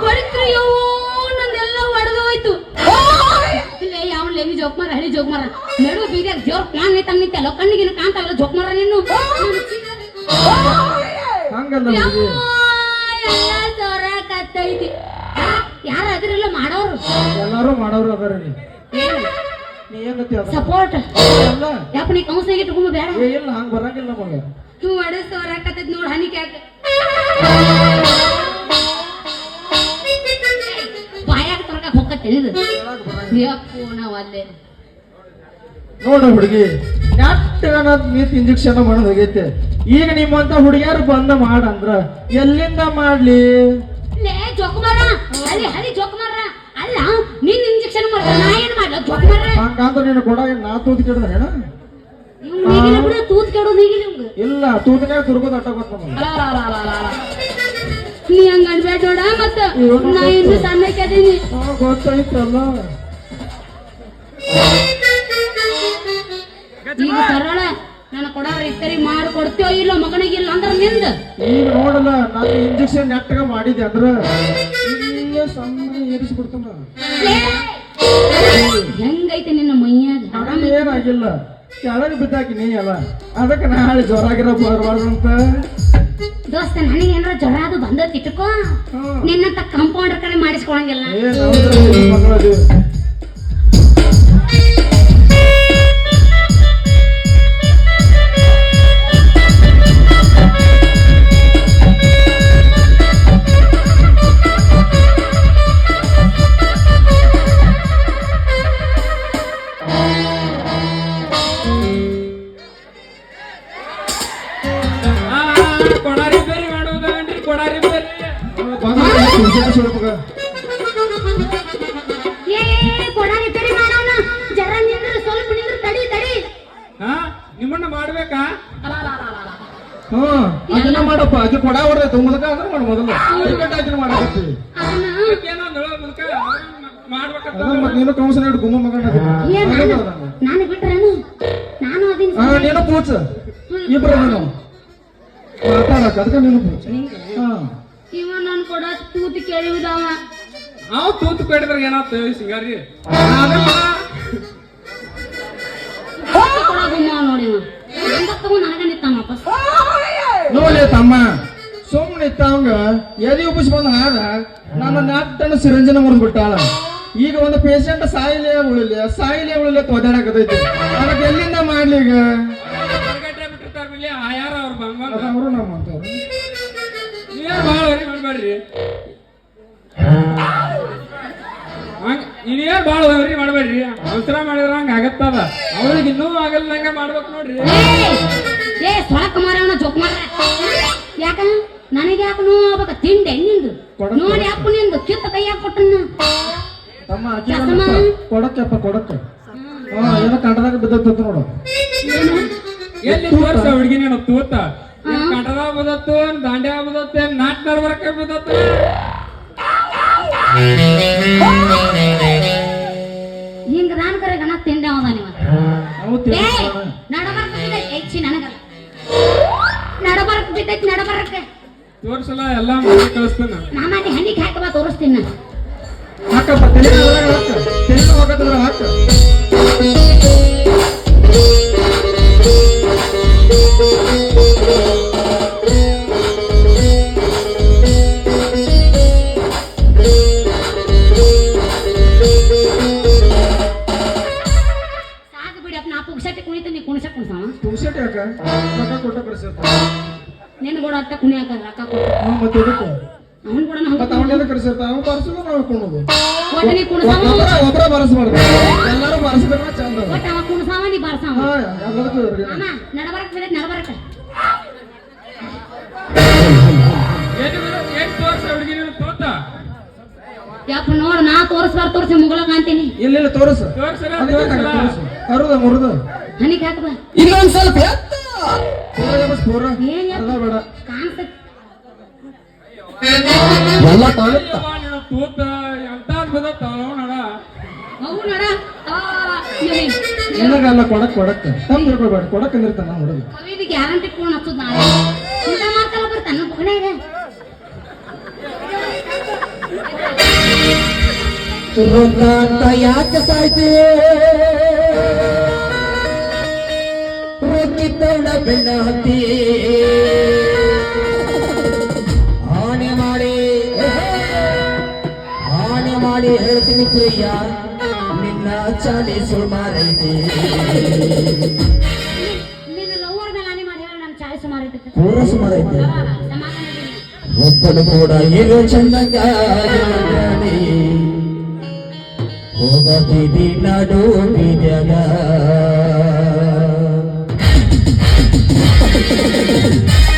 ಹೊಡಿತ್ರಿ ಯವ್ವೋ ನಂದೆಲ್ಲ ಒಡೆದು ಹೋಯ್ತು ಇಲ್ಲೇ ಯಾವ ಲೆವಿ ಜೋಕ್ ಮಾರ ಹಳಿ ಜೋಕ್ ಮಾರ ನಡು ಬೀದಿಯಾಗ ಜೋರ್ ಪ್ಲಾನ್ ಐತಂಗ್ ನಿಂತಲ್ಲ ಕಣ್ಣಿಗಿನ ಕಾಣ್ತಾವಲ್ಲ ಜೋಕ್ ಮಾರ ನೀನು ಹಂಗಲ್ಲ ಜೋರ ಐತಿ. ಯಾರು ಅದಿರಲ್ಲ ಮಾಡೋರು? ಎಲ್ಲರೂ ಮಾಡೋರು ಅದರಲ್ಲಿ ನೀ. ನೀ ಸಪೋರ್ಟ್ ಎಲ್ಲ ಯಾಪ ನೀ ಕೌನ್ಸಿಲಿಗೆ ಇಟ್ಕೊಂಡು ಬೇಡ ಏ ಇಲ್ಲ ಹಂಗ ಬರಂಗಿಲ್ಲ ಮಗ ನೀವು ಒಡೆ ಸೋರ ಕತ್ತೈತಿ ನೋಡ್ ಹನಿ ಕ್ಯಾಕ ಬಾಯಾಗ ತರಕ ಹೋಗತ್ತೇನೆ ಇದು. ಯಪ್ಪು ನಾವ್ ಅಲ್ಲೇ. ನೋಡ ಹುಡುಗಿ ನೀತ್ ಇಂಜೆಕ್ಷನ್ ಮಾಡೋದು ಹೋಗೈತೆ. ಈಗ ನಿಮ್ಮಂತ ಹುಡುಗಿಯರು ಬಂದ ಮಾಡಂದ್ರ ಎಲ್ಲಿಂದ ಮಾಡ್ಲಿ? ಜೋಕುಮಾರ ಅಲ್ಲಿ ಹರಿ ಜೋಕುಮಾರ ಅಲ್ಲ ನಿನ್ನ ಇಂಜೆಕ್ಷನ್ ಮಾಡ್ದ ನಾ ಏನ್ ಮಾಡ್ಲ ಜೋಕುಮಾರ ಹಂಗಂತ ನೀನು ಕೊಡ ನಾ ತೂತ್ ಕೆಡದ ಹೇಳ ನೀಗಿನ ಬಿಡು ತೂತ್ ಕೆಡೋದು ನೀಗಿನ ಇವ್ಗ ಇಲ್ಲ ತೂತಿನಾಗ ತುರ್ಗೋದ್ ಅಟ್ಟ ಗೊತ್ತ ನಮಗೆ. ನೀ ಹಂಗ ಅನ್ಬೇಡ ನೋಡ ಮತ್ತ ನಾ ಇನ್ನು ಸಣ್ಣಕ್ಕೆ ಕೇದೀನಿ ಗೊತ್ತೈತಲ್ಲ ಈಗ ಸರಳ. ನನ್ನ ಕೊಡ ರಿಪೇರಿ ಮಾಡಿ ಕೊಡ್ತೀವೋ ಇಲ್ಲ ಮಗನಿಗೆ ಇಲ್ಲ ಅಂದ್ರೆ ನಿಂದ. ಈಗ ನೋಡಲ್ಲ ನಾನು ಇಂಜೆಕ್ಷನ್ ನೆಟ್ಟಗ ಮಾಡಿದೆ ಅಂದ್ರೆ ಇಲ್ಲೇ ಸಣ್ಣ ಏರಿಸ್ಬಿಡ್ತಾನ ಹೆಂಗೈತೆ ನಿನ್ನ ಮೈಯಾಗ? ನನಗೆ ಏನಾಗಿಲ್ಲ ಕೆಳಗೆ ಬಿದ್ದಾಕಿ ನೀ ಅಲ್ಲ. ಅದಕ್ಕೆ ನಾಳೆ ಜ್ವರಾಗಿರೋ ಬರಬಾರ್ದು ಅಂತ ದೋಸ್ತ ನನಗೆ ಏನಾರ ಜ್ವರ ಅದು ಬಂದ ಇಟ್ಕೋ. ಹ್ಮ್. ನಿನ್ನಂತ ಕಂಪೌಂಡರ್ ಕಡೆ ಮಾಡಿಸ್ಕೊಳಂಗಿಲ್ಲ. ಏ ನಾವು ಮಕ್ಕಳದು ನಿಮ್ಮನ್ನ ಮಾಡ್ಬೇಕಾ? ಹ್ಮ್ ಅದನ್ನ ಮಾಡಪ್ಪ. ಅದು ಕೊಡ ಹೊಡೆದೈತೆ ಮುದಕ ಅಂದ್ರೆ ಮಾಡು ಮೊದಲು. ಅದನ್ನ ಮತ್ ನೀನು ಕೌನ್ಸಿಲ್ ಇಟ್ಟು ಗುಮ್ಮ ಮಗನ ನಾನು ನಾನು ಬಿಟ್ರೇನು ನಾನು ಅದೀನಿ ಹಾ ನೀನು ಪೂಚ ಇಬ್ರು ನೀನು. ಮಾತಾಡಕ ಅದಕ್ಕೆ ನೀನು ಪೂಚ ಹಾ. ಇವ ನನ್ ಕೊಡ ತೂತು ಕೇಳಿದಾವ. ನಾವು ತೂತು ಕೊಡಿದ್ರೆ ಏನಾಯ್ತು ಸಿಂಗಾರಿ? ನೋಡಿ ತಮ್ಮ ಸುಮ್ಮನೆ ತಾವಂಗ ಎದಿ ಉಪ್ಪಿಸಿ ಬಂದ ಹಾದ ನನ್ನ ನಾಟನ ಸಿರಂಜನ ಮುರಿದು ಬಿಟ್ಟಾಳ ಈಗ ಒಂದು ಪೇಷಂಟ್ ಸಾಯಿಲೆ ಉಳಿಲಿ ಸಾಯಿಲೆ ಉಳಿಲಿ ತೊದಾಡಕತೈತಿ ಅದಕ್ಕೆ ಎಲ್ಲಿಂದ ಮಾಡ್ಲಿ ಈಗ? ಅವ್ರು ಬಂಗಾರ? ಅವರು ನಮ್ಮ ಅಂತವ್ರು. ಭಾಳ ವರಿ ಮಾಡ್ಬೇಡ್ರಿ. ಅವಸರ ಮಾಡಿದ್ರ ಹಂಗ ಆಗತ್ತದ. ಅವ್ರಿಗೆ ಇನ್ನೂ ಆಗಲ್ದಂಗ ಮಾಡ್ಬೇಕು ನೋಡ್ರಿ. ಏ ಸೊಳಕ ಮಾರವನ ಜೋಕ್ ಮಾರ ಯಾಕ? ನನಗೆ ಯಾಕ ನೋವು ಆಗ್ಬೇಕ? ತಿಂಡೆ ನಿಂದು. ಕೊಡಕ್ಕೆ ನೋಡಿ ಅಪ್ಪ ನಿಂದು. ಕಿತ್ತ ಕೈಯಾಗ ಕೊಟ್ಟನ್ನ ತಮ್ಮ ಅಜ್ಜಿ ಕೊಡಕ್ಕಪ್ಪ ಕೊಡಕ್ಕ ಹಾ ಏನೋ ಕಂಡದಾಗ ಬಿದ್ದತ್ತ ನೋಡು. ಎಲ್ಲಿ ತೋರ್ಸ ಹುಡುಗಿ ನೀನು? ತೂತ. ಕಟದ ಬದತ್ತು ದಾಂಡ್ಯ ಬದತ್ತು ಏನ್ ನಾಟ್ ನಡ್ಬರಕ್ಕೆ ಬದತ್ತು ನಡಬರ್ಕ ಬಿದ್ದೈತಿ ಹೆಚ್ಚಿ ನನಗಲ್ಲ. ನಡಬರ್ಕ ಬಿದ್ದೈತಿ ನಡಬರಕ್ಕೆ. ತೋರ್ಸಲ್ಲ ಎಲ್ಲ ಮಾಡಿ ಕಳಿಸ್ತಾನ ಮಾಮಾನಿ ಹನಿಗೆ ಹಾಕಬಾ ತೋರಿಸ್ತೀನಿ ನಾ ಹಾಕಪ್ಪ ತಲೆ ಹಾಕ. ತಲೆ ಹೋಗತ್ತಂದ್ರ ಹಾಕ. ಬಿಡಪ್ಪ ನಾ ಪುಗ್ಸಟ್ಟೆ ಕುಣಿತ ನೀ ಕುಣಿಸ ಕುಣಿಸವ ಟೂಶರ್ಟ್ ಯಾಕ? ರೊಕ್ಕ ಕೊಟ್ಟ ಕರ್ಸಿರ್ತ ನಿನ್ನ ಕೂಡ ರೊಕ್ಕ ಹ್ಞೂ ಮತ್ತೆ ಇದಕ್ಕೆ ಅವನ್ ಕೂಡ ನಂಗೆ ಮತ್ತೆ ಅವ್ನು ನಾವು ಒಟ್ಟ ನೀ ಕುಣಿಸವ ಒಬ್ಬರ ಒಬ್ಬರ ಬರಸ್ಬಾರ್ದು. ಎಲ್ಲರೂ ಬರಸಿದ್ರೆ ಚಂದ ಅದ. ಒಟ್ಟ ಅವ ಕುಣಿಸವ ನೀ ಬಾರ್ಸವ ಹಾ ಎಲ್ಲದಕ್ಕೂ ಇವ್ರಿಗೆ. ಮಾಮ ತೋರಿಸ್ಬಾರ ತೋರಿಸಿ ಮುಗಳ ಕಾಣ್ತೀನಿ ಇಲ್ಲ ಇಲ್ಲ ತೋರಿಸು. ಮುರುದ? ಹಾಕಬಾ ಇನ್ನೊಂದ್ ಸ್ವಲ್ಪ ಎತ್ತ. ಎಲ್ಲ ತೂತ ಕೊಡಕ್ ಕೊಡಕ್. ತಮ್ಮ ಕೊಡಕ್ ಅಂದಿರ್ತಾನ ಹುಡುಗ ಗ್ಯಾರಂಟಿ ಫೋನ್ ಹಚ್ಚುದ್ ನಾಳೆ. ರೊಕ್ಕ ಯಾಕೆ ಸಾಯ್ತಿ ರೊಕ್ಕಿದ್ದವಳ ಬೆನ್ನ ಹತ್ತಿ ಹಾನಿ ಮಾಡಿ ಹಾನಿ ಮಾಡಿ ಹೇಳ್ತೀನಿ ಪ್ರಿಯ ನಿನ್ನ ಚಾಲಿ ಸುಮಾರೈತಿ. ಪೂರ ಸುಮಾರೈತಿ. ಒಬ್ಬಳು ಕೂಡ ಇರೋ ಚಂದಂಗ ಹೋಗತಿದಿ ನಡು ಬೀದ್ಯಾಗ ರೊಕ್ಕ